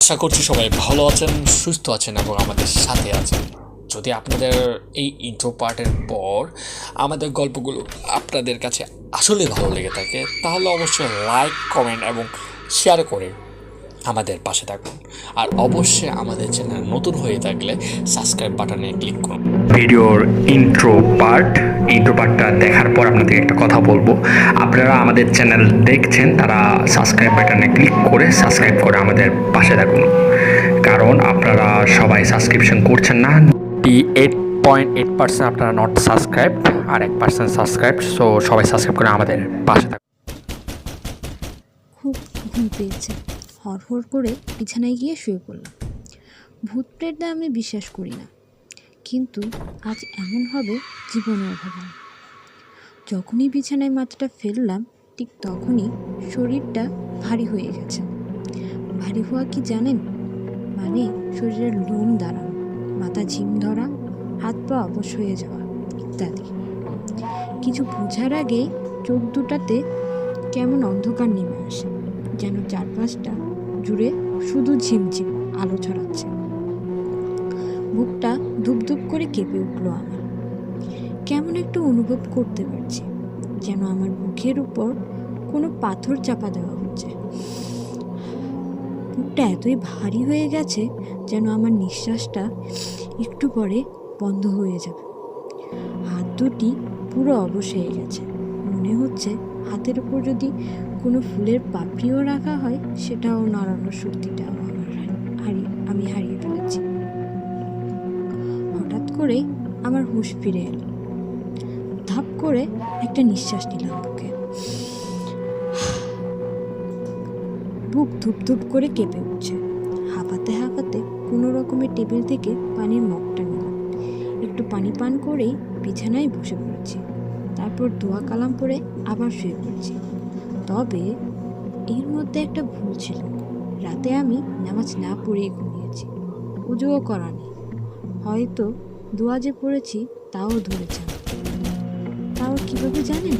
আশা করছি সবাই ভালো আছেন, সুস্থ আছেন এবং আমাদের সাথে আছেন। যদি আপনাদের এই ইন্ট্রো পার্টের পর আমাদের গল্পগুলো আপনাদের কাছে আসলে ভালো লেগে থাকে, তাহলে অবশ্যই লাইক কমেন্ট এবং শেয়ার করে আমাদের পাশে থাকুন। আর অবশ্যই আমাদের চ্যানেল নতুন হয়ে থাকলে সাবস্ক্রাইব বাটনে ক্লিক করুন। ভিডিওর ইন্ট্রো পার্ট ইন্ট্রো পার্টটা দেখার পর আপনাদের একটা কথা বলব। আপনারা আমাদের চ্যানেল দেখছেন তারা সাবস্ক্রাইব বাটনে ক্লিক করে সাবস্ক্রাইব করে আমাদের পাশে থাকুন। কারণ আপনারা সবাই সাবস্ক্রিপশন করছেন না। টি এইট পয়েন্ট এইট পার্সেন্ট আপনারা নট সাবস্ক্রাইব আর এক পার্সেন্ট সাবস্ক্রাইব সো সবাই সাবস্ক্রাইব করে আমাদের পাশে থাকুন। খুব ঘুম পেয়েছে। হড়হড় করে বিছানায় গিয়ে শুয়ে পড়লাম। ভূত প্রেতটা আমি বিশ্বাস করি না। কিন্তু আজ এমন হবে জীবনের অভাবে। যখনই বিছানায় মাথাটা ফেললাম, ঠিক তখনই শরীরটা ভারী হয়ে গেছে। ভারী হওয়া কি জানেন? মানে শরীরের লোম দাঁড়ানো মাথা ঝিম ধরা, হাত পা অবশ হয়ে যাওয়া, ইত্যাদি। কিছু বোঝার আগেই চোখ দুটাতে কেমন অন্ধকার নেমে আসে। যেন চারপাশটা জুড়ে শুধু ঝিমঝিম আলো ছড়াচ্ছে। বুকটা ধুপধুপ করে কেঁপে উঠল আমার। কেমন একটু অনুভব করতে পারছি, যেন আমার বুকের উপর কোনো পাথর চাপা দেওয়া হচ্ছে। বুকটা এতই ভারী হয়ে গেছে যেন আমার নিঃশ্বাসটা একটু পরে বন্ধ হয়ে যাবে। হাত দুটি পুরো অবশ হয়ে গেছে। মনে হচ্ছে হাতের উপর যদি কোনো ফুলের পাপড়িও রাখা হয় সেটাও নাড়ানোর শক্তিটা আমার হারিয়ে আমি হারিয়ে ফেলেছি। হঠাৎ করে আমার হুঁশ ফিরে এলো। ধাপ করে একটা নিঃশ্বাস নিলাম বুকে। বুক ধুপ ধুপ করে কেঁপে উঠছে। হাঁপাতে হাঁপাতে কোনো রকমের টেবিল থেকে পানির মগটা নিলাম। একটু পানি পান করেই বিছানায় বসে পড়েছি। তারপর দোয়া কালাম পরে আবার শুয়ে পড়ছি। তবে এর মধ্যে একটা ভুল ছিল। রাতে আমি নামাজ না পড়েই ঘুমিয়েছি। পুজোও করা নেই হয়তো দোয়া যে পড়েছি, তাও ধরেছে। তাও কীভাবে জানেন?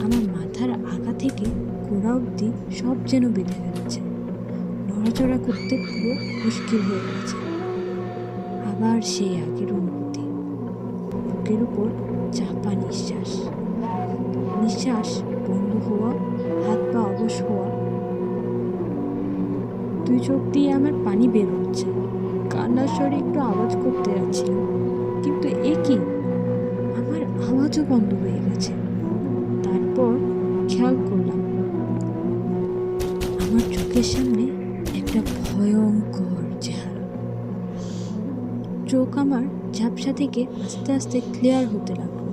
আমার মাথার আগা থেকে গোড়া অবধি সব যেন বেঁধে ফেলেছে নড়াচড়া করতে পুরো মুশকিল হয়ে গেছে। আবার সেই আগের অনুভূতি। বুকের উপর চাপা নিঃশ্বাস। নিঃশ্বাস বন্ধ হওয়া পা অবশ হওয়া দুই চোখ দিয়ে আমার পানি বের হচ্ছে। কান্নার স্বরে একটু আওয়াজ করতে যাচ্ছিল, কিন্তু এ কি? আমার আওয়াজও বন্ধ হয়ে গেছে। তারপর খেয়াল করলাম, আমার চোখের সামনে একটা ভয়ঙ্কর চেহারা। চোখ আমার ঝাপসা থেকে আস্তে আস্তে ক্লিয়ার হতে লাগল।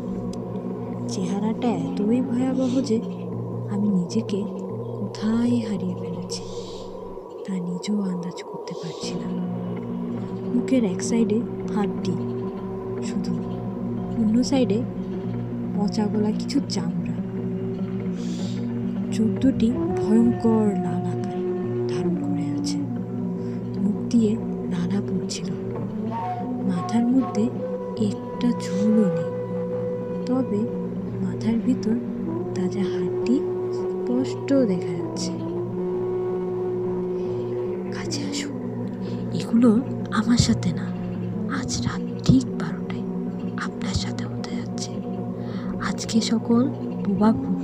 চেহারাটা এতই ভয়াবহ যে আমি নিজেকে কোথায় হারিয়ে ফেলেছি তা নিজেও আন্দাজ করতে পারছি না। মুখের এক সাইডে হাড্ডি, শুধু অন্য সাইডে পচা গলা কিছু চামড়া। চোখ দুটি ভয়ঙ্কর লাল আকার ধারণ করে আছে। মুখ দিয়ে লালা পড়ছিল। মাথার মধ্যে একটা চুলও নেই। তবে মাথার ভিতর তাজা স্পষ্ট দেখা যাচ্ছে। কাছে আসুন এগুলো আমার সাথে না। আজ রাত ঠিক বারোটায় আপনার সাথে হতে যাচ্ছে। আজকে সকল বোবা ভূত